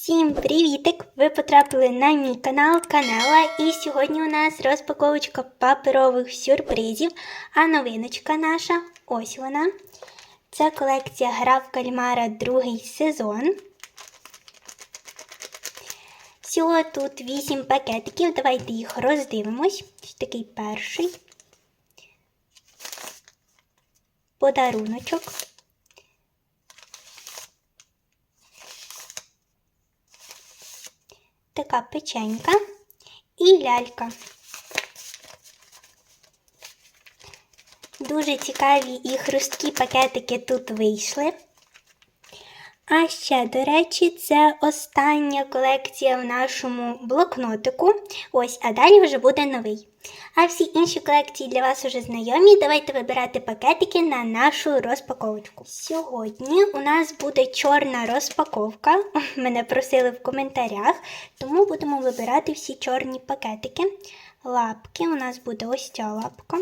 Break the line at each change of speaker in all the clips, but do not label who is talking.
Всім привітик! Ви потрапили на мій канал Канела, і сьогодні у нас розпаковочка паперових сюрпризів. А новиночка наша ось вона. Це колекція Гра в кальмара другий сезон. Всього тут 8 пакетиків. Давайте їх роздивимось. Ось такий перший. Подаруночок. Така печенька і лялька. Дуже цікаві і хрусткі пакетики тут вийшли. А ще, до речі, це остання колекція в нашому блокнотику. Ось, а далі вже буде новий. А всі інші колекції для вас вже знайомі. Давайте вибирати пакетики на нашу розпаковочку. Сьогодні у нас буде чорна розпаковка. Мене просили в коментарях, тому будемо вибирати всі чорні пакетики. Лапки. У нас буде ось ця лапка.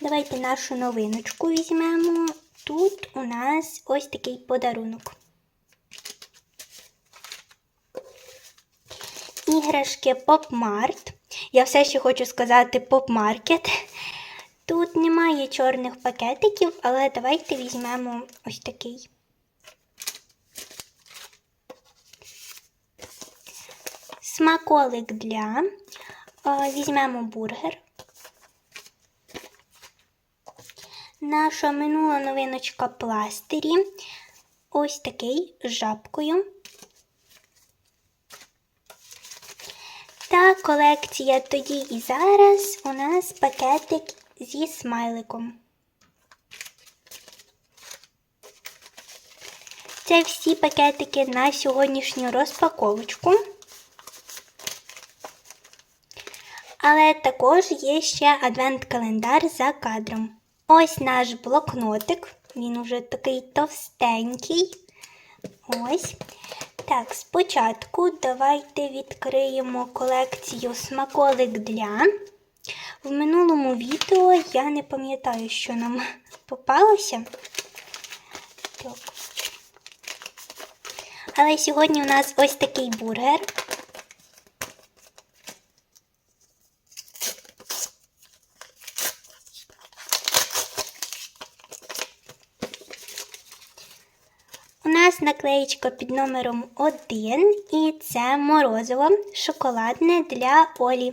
Давайте нашу новиночку візьмемо. Тут у нас ось такий подарунок. Іграшки Попмарт. Я все ще хочу сказати Попмаркет. Тут немає чорних пакетиків, але давайте візьмемо ось такий. Смаколик для. Візьмемо бургер. Наша минула новиночка пластирі. Ось такий з жабкою. Та колекція тоді і зараз у нас пакетик зі смайликом. Це всі пакетики на сьогоднішню розпаковочку. Але також є ще адвент-календар за кадром. Ось наш блокнотик. Він уже такий товстенький. Ось. Так, спочатку давайте відкриємо колекцію смаколик для. В минулому відео я не пам'ятаю, що нам попалося. Так. Але сьогодні у нас ось такий бургер. У нас наклеєчка під номером 1 і це морозиво шоколадне для Олі.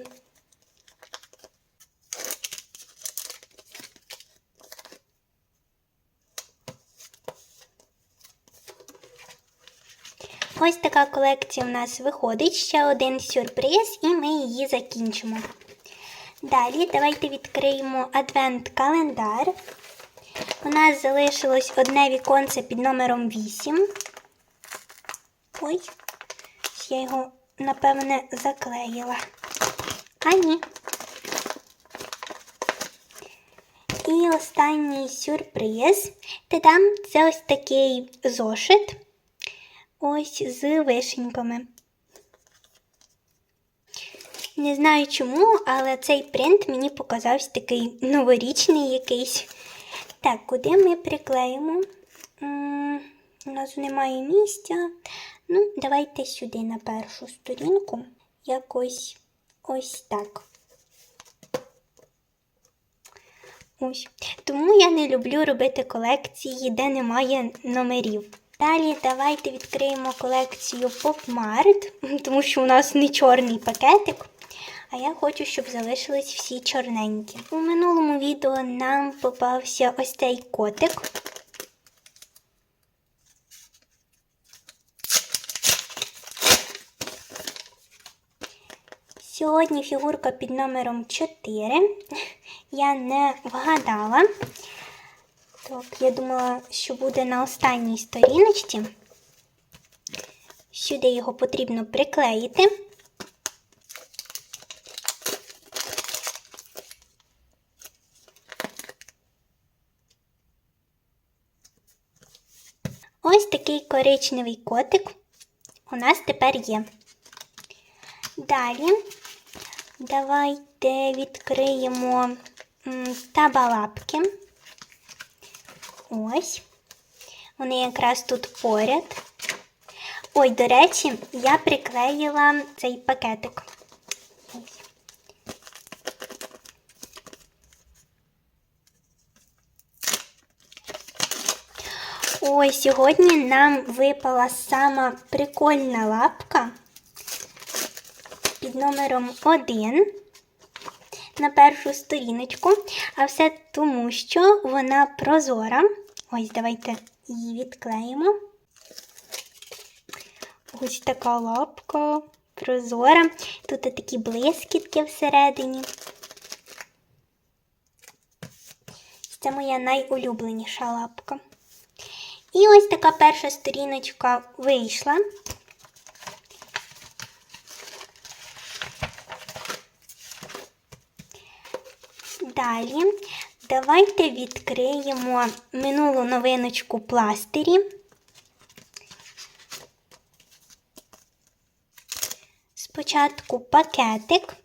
Ось така колекція у нас виходить. Ще один сюрприз, і ми її закінчимо. Далі давайте відкриємо адвент-календар. У нас залишилось одне віконце під номером 8. Ой, я його, напевне, заклеїла. А ні. І останній сюрприз. Та-дам, це ось такий зошит. Ось з вишеньками. Не знаю чому, але цей принт мені показався такий новорічний якийсь. Так, куди ми приклеїмо? У нас немає місця. Ну, давайте сюди на першу сторінку. Якось ось так. Ось. Тому я не люблю робити колекції, де немає номерів. Далі давайте відкриємо колекцію Popmart, тому що у нас не чорний пакетик. А я хочу, щоб залишились всі чорненькі. У минулому відео нам попався ось цей котик. Сьогодні фігурка під номером 4. Я не вгадала. Так, я думала, що буде на останній сторіночці. Сюди його потрібно приклеїти. Ось такий коричневий котик у нас тепер є. Далі давайте відкриємо табалапки. Ось. Вони якраз тут поряд. Ой, до речі, я приклеїла цей пакетик. Ось. Ой, сьогодні нам випала сама прикольна лапка під номером 1 на першу сторіночку. А все тому, що вона прозора. Ось, давайте її відклеїмо. Ось така лапка прозора. Тут такі блискітки всередині. Це моя найулюбленіша лапка. І ось така перша сторіночка вийшла. Далі давайте відкриємо минулу новиночку пластирі. Спочатку пакетик.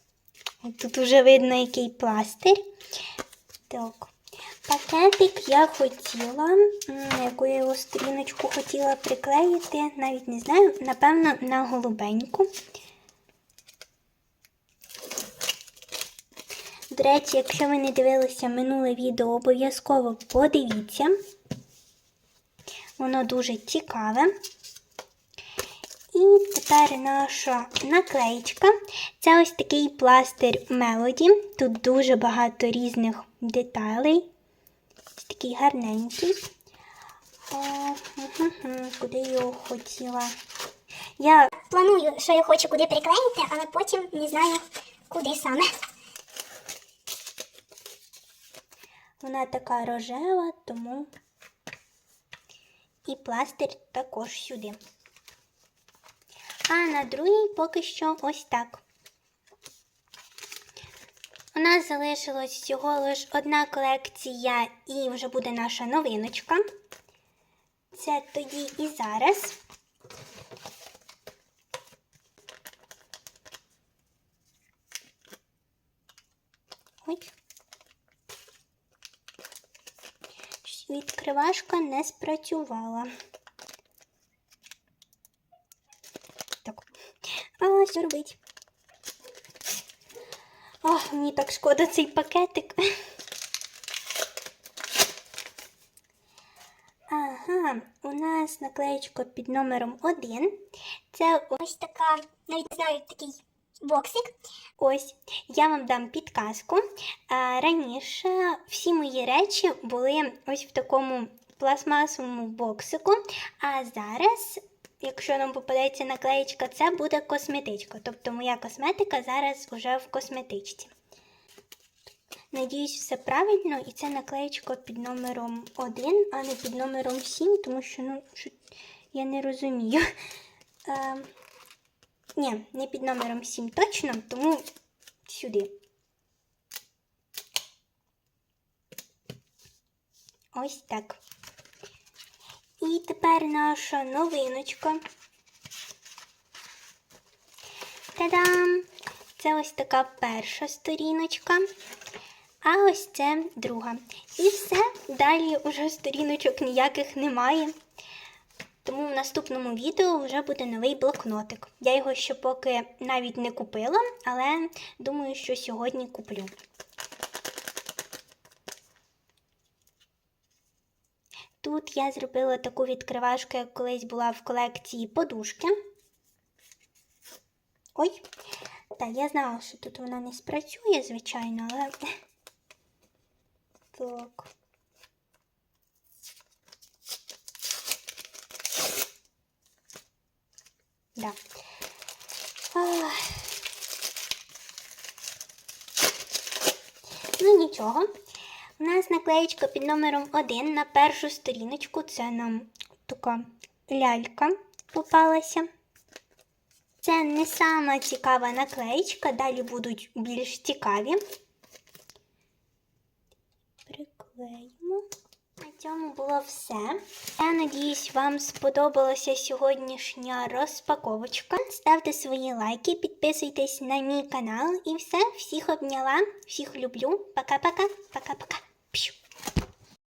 Тут вже видно, який пластир. Так. Пакетик я хотіла, яку я його сторіночку хотіла приклеїти, навіть не знаю, напевно, на голубеньку. До речі, якщо ви не дивилися минуле відео, обов'язково подивіться. Воно дуже цікаве. І тепер наша наклеїчка. Це ось такий пластир Melody. Тут дуже багато різних деталей. Такий гарненький. О, угу, куди його хотіла? Я
Планую, що я хочу куди приклеїти, але потім не знаю, куди саме.
Вона така рожева, тому і пластир також сюди. А на другій поки що ось так. У нас залишилось всього лиш одна колекція і вже буде наша новиночка. Це тоді і зараз. Ой. Відкривашка не спрацювала. Так. А, що робить? Ох, мені так шкода цей пакетик. Ага, у нас наклеєчка під номером 1. Це
Ось така, навіть не знаю, такий боксик.
Ось, я вам дам підказку. Раніше всі мої речі були ось в такому пластмасовому боксику, а зараз, якщо нам попадеться наклеєчка, це буде косметичка. Тобто моя косметика зараз вже в косметичці. Надіюсь, все правильно, і це наклеєчка під номером 1, а не під номером 7, тому що ну, я не розумію. Е, ні, не під номером 7 точно, тому сюди. Ось так. І тепер наша новиночка. Та-дам! Це ось така перша сторіночка. А ось це друга. І все. Далі вже сторіночок ніяких немає. Тому в наступному відео вже буде новий блокнотик. Я його ще поки навіть не купила, але думаю, що сьогодні куплю. Тут я зробила таку відкривашку, як колись була в колекції подушки. Ой, так, я знала, що тут вона не спрацює, звичайно, але. Так. Да. Ну нічого. У нас наклеєчка під номером 1 на першу сторіночку. Це нам така лялька попалася. Це не сама цікава наклеєчка, далі будуть більш цікаві. Приклеїмо. На цьому було все. Я надіюсь, вам сподобалася сьогоднішня розпаковочка. Ставте свої лайки, підписуйтесь на мій канал і все. Всіх обняла, всіх люблю. Пока-пока, пока-пока.